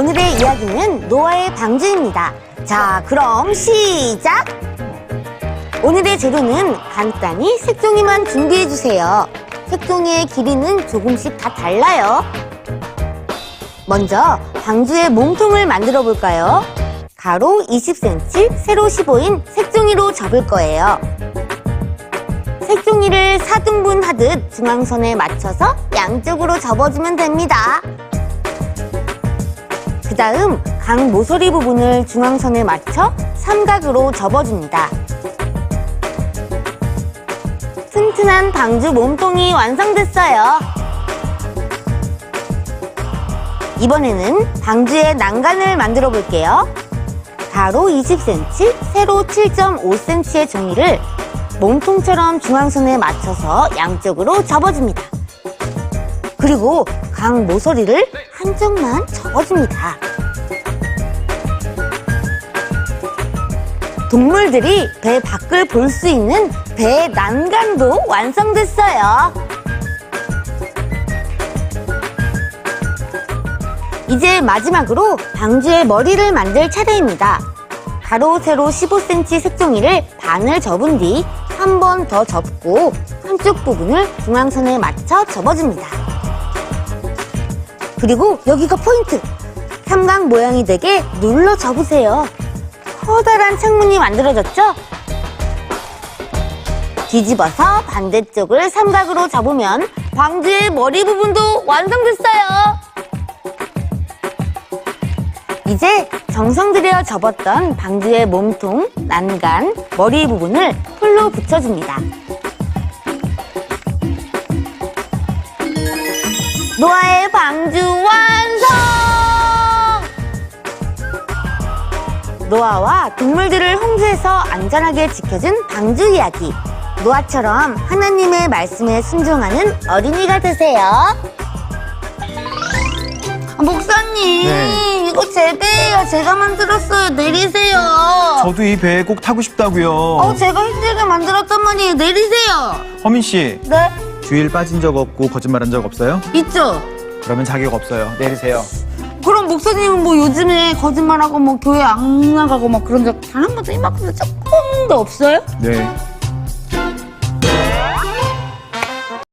오늘의 이야기는 노아의 방주입니다. 자, 그럼 시작! 오늘의 재료는 간단히 색종이만 준비해주세요. 색종이의 길이는 조금씩 다 달라요. 먼저 방주의 몸통을 만들어 볼까요? 가로 20cm, 세로 15인 색종이로 접을 거예요. 색종이를 4등분 하듯 중앙선에 맞춰서 양쪽으로 접어주면 됩니다. 그 다음 강 모서리 부분을 중앙선에 맞춰 삼각으로 접어줍니다. 튼튼한 방주 몸통이 완성됐어요. 이번에는 방주의 난간을 만들어 볼게요. 가로 20cm, 세로 7.5cm의 종이를 몸통처럼 중앙선에 맞춰서 양쪽으로 접어줍니다. 그리고 강 모서리를 한쪽만 접어줍니다. 동물들이 배 밖을 볼 수 있는 배 난간도 완성됐어요. 이제 마지막으로 방주의 머리를 만들 차례입니다. 가로, 세로 15cm 색종이를 반을 접은 뒤 한 번 더 접고 한쪽 부분을 중앙선에 맞춰 접어줍니다. 그리고 여기가 포인트! 삼각 모양이 되게 눌러 접으세요. 커다란 창문이 만들어졌죠? 뒤집어서 반대쪽을 삼각으로 접으면 방주의 머리 부분도 완성됐어요. 이제 정성 들여 접었던 방주의 몸통, 난간, 머리 부분을 풀로 붙여줍니다. 노아의 방주 노아와 동물들을 홍수에서 안전하게 지켜준 방주 이야기. 노아처럼 하나님의 말씀에 순종하는 어린이가 되세요. 아, 목사님, 네. 이거 제 배예요. 제가 만들었어요. 내리세요. 저도 이 배에 꼭 타고 싶다고요. 어, 제가 힘들게 만들었단 말이에요. 내리세요. 허민 씨, 네, 주일 빠진 적 없고 거짓말한 적 없어요? 있죠. 그러면 자격 없어요. 내리세요. 그럼 목사님은 뭐 요즘에 거짓말하고 뭐 교회 안 나가고 막 그런 적 단 한 번도 이만큼도 조금도 없어요? 네.